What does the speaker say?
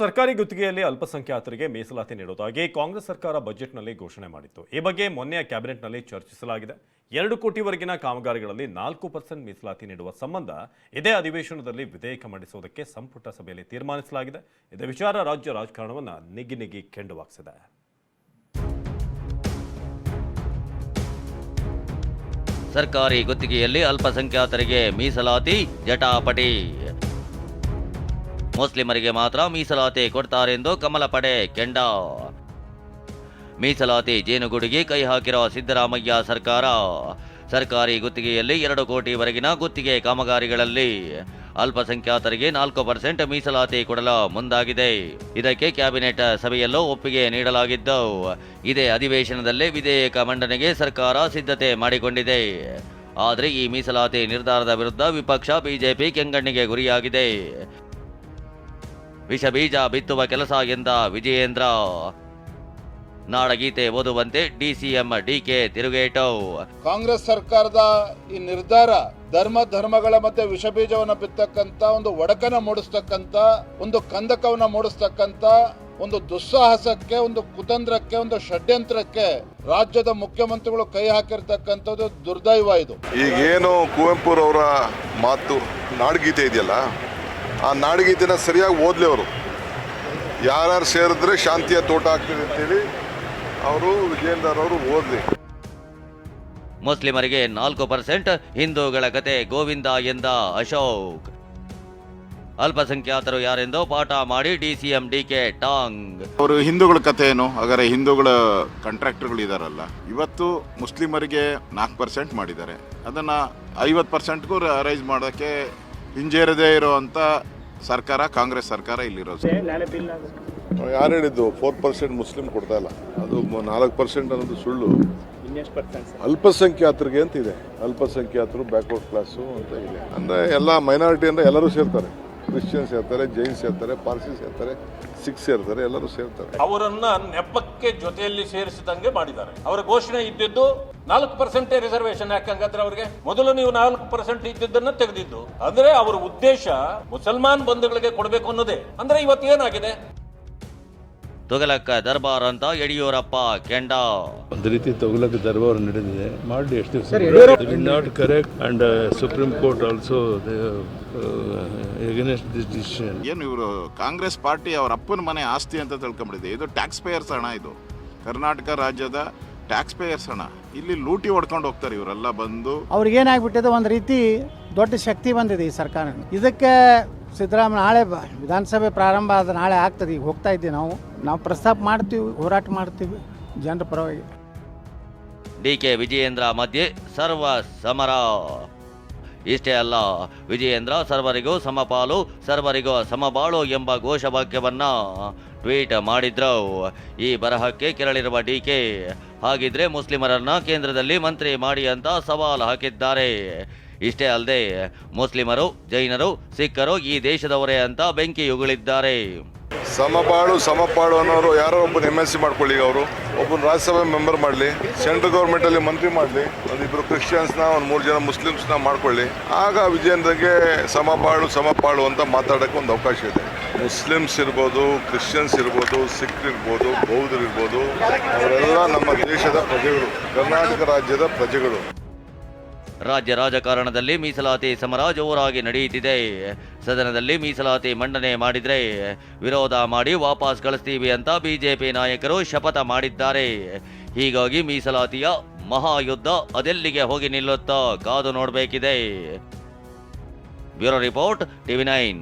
ಸರ್ಕಾರಿ ಗುತ್ತಿಗೆಯಲ್ಲಿ ಅಲ್ಪಸಂಖ್ಯಾತರಿಗೆ ಮೀಸಲಾತಿ ನೀಡುವುದಾಗಿ ಕಾಂಗ್ರೆಸ್ ಸರ್ಕಾರ ಬಜೆಟ್ನಲ್ಲಿ ಘೋಷಣೆ ಮಾಡಿತ್ತು. ಈ ಬಗ್ಗೆ ಮೊನ್ನೆ ಕ್ಯಾಬಿನೆಟ್ನಲ್ಲಿ ಚರ್ಚಿಸಲಾಗಿದೆ. ಎರಡು ಕೋಟಿವರೆಗಿನ ಕಾಮಗಾರಿಗಳಲ್ಲಿ ನಾಲ್ಕು ಪರ್ಸೆಂಟ್ ಮೀಸಲಾತಿ ನೀಡುವ ಸಂಬಂಧ ಇದೇ ಅಧಿವೇಶನದಲ್ಲಿ ವಿಧೇಯಕ ಮಂಡಿಸುವುದಕ್ಕೆ ಸಂಪುಟ ಸಭೆಯಲ್ಲಿ ತೀರ್ಮಾನಿಸಲಾಗಿದೆ. ಇದೇ ವಿಚಾರ ರಾಜ್ಯ ರಾಜಕಾರಣವನ್ನು ನಿಗ್ಗಿ ಕೆಂಡುವಾಗ್ಸಿದೆ ಸರ್ಕಾರಿ ಗುತ್ತಿಗೆಯಲ್ಲಿ ಅಲ್ಪಸಂಖ್ಯಾತರಿಗೆ ಮೀಸಲಾತಿ ಜಟಾಪಟಿ. ಮುಸ್ಲಿಮರಿಗೆ ಮಾತ್ರ ಮೀಸಲಾತಿ ಕೊಡ್ತಾರೆಂದು ಕಮಲ ಪಡೆ ಕೆಂಡ. ಮೀಸಲಾತಿ ಜೇನುಗೂಡಿಗೆ ಕೈ ಹಾಕಿರೋ ಸಿದ್ದರಾಮಯ್ಯ ಸರ್ಕಾರ. ಸರ್ಕಾರಿ ಗುತ್ತಿಗೆಯಲ್ಲಿ ಎರಡು ಕೋಟಿವರೆಗಿನ ಗುತ್ತಿಗೆ ಕಾಮಗಾರಿಗಳಲ್ಲಿ ಅಲ್ಪಸಂಖ್ಯಾತರಿಗೆ ನಾಲ್ಕು ಪರ್ಸೆಂಟ್ ಮೀಸಲಾತಿ ಕೊಡಲು ಮುಂದಾಗಿದೆ. ಇದಕ್ಕೆ ಕ್ಯಾಬಿನೆಟ್ ಸಭೆಯಲ್ಲೂ ಒಪ್ಪಿಗೆ ನೀಡಲಾಗಿದ್ದು, ಇದೇ ಅಧಿವೇಶನದಲ್ಲೇ ವಿಧೇಯಕ ಮಂಡನೆಗೆ ಸರ್ಕಾರ ಸಿದ್ಧತೆ ಮಾಡಿಕೊಂಡಿದೆ. ಆದರೆ ಈ ಮೀಸಲಾತಿ ನಿರ್ಧಾರದ ವಿರುದ್ಧ ವಿಪಕ್ಷ ಬಿಜೆಪಿ ಕೆಂಗಣ್ಣಿಗೆ ಗುರಿಯಾಗಿದೆ. ವಿಷ ಬೀಜ ಬಿತ್ತುವ ಕೆಲಸ ಎಂದ ವಿಜಯೇಂದ್ರ. ನಾಡಗೀತೆ ಓದುವಂತೆ ಡಿಸಿಎಂ ಡಿಕೆ ತಿರುಗೇಟು. ಕಾಂಗ್ರೆಸ್ ಸರ್ಕಾರದ ಈ ನಿರ್ಧಾರ ಧರ್ಮ ಧರ್ಮಗಳ ಮತ್ತೆ ವಿಷ ಬೀಜವನ್ನು ಬಿತ್ತಕ್ಕಂತ ಒಂದು ಒಡಕನ ಮೂಡಿಸ್ತಕ್ಕಂತ ಒಂದು ಕಂದಕವನ್ನ ಮೂಡಿಸ್ತಕ್ಕಂತ ಒಂದು ದುಸ್ಸಾಹಸಕ್ಕೆ ಒಂದು ಕುತಂತ್ರಕ್ಕೆ ಒಂದು ಷಡ್ಯಂತ್ರಕ್ಕೆ ರಾಜ್ಯದ ಮುಖ್ಯಮಂತ್ರಿಗಳು ಕೈ ಹಾಕಿರ್ತಕ್ಕಂಥದ್ದು ದುರ್ದೈವ ಇದು. ಈಗೇನು ಕುವೆಂಪುರವರ ಮಾತು ನಾಡಗೀತೆ ಇದೆಯಲ್ಲ? ಆ ನಾಡಗೀತೆನ ಸರಿಯಾಗಿ ಓದಲಿ ಅವರು. ಯಾರ್ಯಾರು ಸೇರಿದ್ರೆ ಶಾಂತಿಯ ತೋಟ ಆಗ್ತದೆ ಅಂತೇಳಿ ಅವರು ವಿಜೇಂದರ್ ಅವರು ಓದಲಿ. ಮುಸ್ಲಿಮರಿಗೆ ನಾಲ್ಕು ಪರ್ಸೆಂಟ್ ಹಿಂದೂಗಳ ಕತೆ ಗೋವಿಂದ ಎಂದ ಅಶೋಕ್. ಅಲ್ಪಸಂಖ್ಯಾತರು ಯಾರೆಂದು ಪಾಠ ಮಾಡಿ ಡಿಸಿಎಂ ಡಿಕೆ ಟಾಂಗ್. ಅವರು ಹಿಂದೂಗಳ ಕತೆ ಏನು ಹಾಗಾದ್ರೆ ಹಿಂದೂಗಳ ಕಾಂಟ್ರಾಕ್ಟರ್ಗಳು ಇದಾರಲ್ಲ ಇವತ್ತು ಮುಸ್ಲಿಮರಿಗೆ ನಾಲ್ಕು ಪರ್ಸೆಂಟ್ ಮಾಡಿದ್ದಾರೆ. ಅದನ್ನ ಐವತ್ತು ಪರ್ಸೆಂಟ್ಗೂ ರೈಸ್ ಮಾಡೋಕ್ಕೆ ಹಿಂಜೇರದೇ ಇರುವಂತ ಸರ್ಕಾರ ಕಾಂಗ್ರೆಸ್ ಸರ್ಕಾರ ಇಲ್ಲಿರೋದು. ಯಾರು ಹೇಳಿದ್ದು? ಫೋರ್ ಪರ್ಸೆಂಟ್ ಮುಸ್ಲಿಂ ಕೊಡ್ತಾ ಇಲ್ಲ. ಅದು ನಾಲ್ಕು ಪರ್ಸೆಂಟ್ ಅನ್ನೋದು ಸುಳ್ಳು. ಅಲ್ಪಸಂಖ್ಯಾತರಿಗೆ ಅಂತ ಇದೆ. ಅಲ್ಪಸಂಖ್ಯಾತರು ಬ್ಯಾಕ್ವರ್ಡ್ ಕ್ಲಾಸು ಅಂತ ಇದೆ. ಅಂದ್ರೆ ಎಲ್ಲ ಮೈನಾರಿಟಿ ಅಂದ್ರೆ ಎಲ್ಲರೂ ಸೇರ್ತಾರೆ. ಕ್ರಿಶ್ಚಿಯನ್ಸ್ ಸೇರ್ತಾರೆ ಜೈನ್ಸ್ ಸೇರ್ತಾರೆ ಪಾರ್ಸಿ ಸೇರ್ತಾರೆ ಸಿಖ್ ಸೇರ್ತಾರೆ ಎಲ್ಲರೂ ಸೇರ್ತಾರೆ. ಅವರನ್ನ ನೆಪಕ್ಕೆ ಜೊತೆಯಲ್ಲಿ ಸೇರಿಸಿದಂಗೆ ಮಾಡಿದ್ದಾರೆ. ಅವರ ಘೋಷಣೆ ಇದ್ದಿದ್ದು ನಾಲ್ಕು ಪರ್ಸೆಂಟ್ ರಿಸರ್ವೇಶನ್ ಯಾಕಂಗಾದ್ರೆ ಅವರಿಗೆ? ಮೊದಲು ನೀವು ನಾಲ್ಕು ಪರ್ಸೆಂಟ್ ಇದ್ದಿದ್ದನ್ನ ತೆಗೆದಿದ್ದು. ಅಂದ್ರೆ ಅವರ ಉದ್ದೇಶ ಮುಸಲ್ಮಾನ್ ಬಂಧುಗಳಿಗೆ ಕೊಡಬೇಕು ಅನ್ನೋದೇ. ಅಂದ್ರೆ ಇವತ್ತು ಏನಾಗಿದೆ? ತೊಗಲಕ್ಕ ದರ್ಬಾರ್ ಅಂತ ಯಡಿಯೂರಪ್ಪ ಕೆಂಡ. ಒಂದು ರೀತಿ ತೊಗಲಕ್ಕ ದರ್ಬಾರ್ ನಡೆದಿದೆ. ಮಾಡಿ ಎಷ್ಟು ದಿವಸ not correct and supreme court also against this decision ಏನು ಇವರು ಕಾಂಗ್ರೆಸ್ ಪಾರ್ಟಿ ಅವರ ಅಪ್ಪನ ಮನೆ ಆಸ್ತಿ ಅಂತ ತಿಳ್ಕೊಂಬಿಟ್ಟಿದೆ. ಇದು ಟ್ಯಾಕ್ಸ್ ಪೇಯರ್ಸ್ ಹಣ ಇದು. ಕರ್ನಾಟಕ ರಾಜ್ಯದ ಟ್ಯಾಕ್ಸ್ ಪೇಯರ್ಸ್ ಹಣ ಇಲ್ಲಿ ಲೂಟಿ ಹೊಡ್ಕೊಂಡು ಹೋಗ್ತಾರೆ ಇವರೆಲ್ಲ ಬಂದು. ಅವ್ರಿಗೇನಾಗ್ಬಿಟ್ಟಿದೆ ಒಂದು ರೀತಿ ದೊಡ್ಡ ಶಕ್ತಿ ಬಂದಿದೆ ಈ ಸರ್ಕಾರ ಇದಕ್ಕೆ ಸಿದ್ದರಾಮಯ್ಯ ನಾಳೆ ಬ- ವಿಧಾನಸಭೆ ಪ್ರಾರಂಭ ಆದ ನಾಳೆ ಆಗ್ತದೆ. ಈಗ ಹೋಗ್ತಾ ಇದ್ದೀವಿ ನಾವು. ನಾವು ಪ್ರಸ್ತಾಪ ಮಾಡ್ತೀವಿ ಹೋರಾಟ ಮಾಡ್ತೀವಿ ಜನರ ಪರವಾಗಿ. ಡಿಕೆ ವಿಜಯೇಂದ್ರ ಮಧ್ಯೆ ಸರ್ವ ಸಮರ. ಇಷ್ಟೇ ಅಲ್ಲ ವಿಜಯೇಂದ್ರ ಸರ್ವರಿಗೂ ಸಮಪಾಲು ಸರ್ವರಿಗೂ ಸಮಬಾಳು ಎಂಬ ಘೋಷವಾಕ್ಯವನ್ನ ಟ್ವೀಟ್ ಮಾಡಿದ್ರು. ಈ ಬರಹಕ್ಕೆ ಕೆರಳಿರುವ ಡಿಕೆ ಹಾಗಿದ್ರೆ ಮುಸ್ಲಿಮರನ್ನ ಕೇಂದ್ರದಲ್ಲಿ ಮಂತ್ರಿ ಮಾಡಿ ಅಂತ ಸವಾಲು ಹಾಕಿದ್ದಾರೆ. ಇಷ್ಟೇ ಅಲ್ಲದೆ ಮುಸ್ಲಿಮರು, ಜೈನರು, ಸಿಖ್ಖರು ಈ ದೇಶದವರೇ ಅಂತ ಬೆಂಕಿ ಉಗುಳಿದ್ದಾರೆ. ಸಮಪಾಳು ಸಮಪಾಳು ಅನ್ನೋರು ಯಾರೋ ಒಬ್ಬನ ಎಂ ಎಲ್ ಸಿ ಮಾಡ್ಕೊಳ್ಳಿ ಅವರು. ಒಬ್ಬನ ರಾಜ್ಯಸಭೆ ಮೆಂಬರ್ ಮಾಡಲಿ ಸೆಂಟ್ರಲ್ ಗೌರ್ಮೆಂಟಲ್ಲಿ ಮಂತ್ರಿ ಮಾಡಲಿ, ಒಂದಿಬ್ರು ಕ್ರಿಶ್ಚಿಯನ್ಸ್ನ ಒಂದು ಮೂರು ಜನ ಮುಸ್ಲಿಮ್ಸ್ನ ಮಾಡ್ಕೊಳ್ಳಿ. ಆಗ ವಿಜಯೇಂದ್ರಗೆ ಸಮಪಾಳು ಸಮಪಾಳು ಅಂತ ಮಾತಾಡೋಕ್ಕೆ ಒಂದು ಅವಕಾಶ ಇದೆ. ಮುಸ್ಲಿಮ್ಸ್ ಇರ್ಬೋದು ಕ್ರಿಶ್ಚಿಯನ್ಸ್ ಇರ್ಬೋದು ಸಿಖ್ ಇರ್ಬೋದು ಬೌದ್ಧರು ಇರ್ಬೋದು ಅವರೆಲ್ಲ ನಮ್ಮ ದೇಶದ ಪ್ರಜೆಗಳು, ಕರ್ನಾಟಕ ರಾಜ್ಯದ ಪ್ರಜೆಗಳು. ರಾಜ್ಯ ರಾಜಕಾರಣದಲ್ಲಿ ಮೀಸಲಾತಿ ಸಮರ ಜೋರಾಗಿ ನಡೆಯುತ್ತಿದೆ. ಸದನದಲ್ಲಿ ಮೀಸಲಾತಿ ಮಂಡನೆ ಮಾಡಿದರೆ ವಿರೋಧ ಮಾಡಿ ವಾಪಸ್ ಕಳಿಸ್ತೀವಿ ಅಂತ ಬಿಜೆಪಿ ನಾಯಕರು ಶಪಥ ಮಾಡಿದ್ದಾರೆ. ಹೀಗಾಗಿ ಮೀಸಲಾತಿಯ ಮಹಾಯುದ್ಧ ಅದೆಲ್ಲಿಗೆ ಹೋಗಿ ನಿಲ್ಲುತ್ತಾ ಕಾದು ನೋಡಬೇಕಿದೆ. Bureau report TV nine.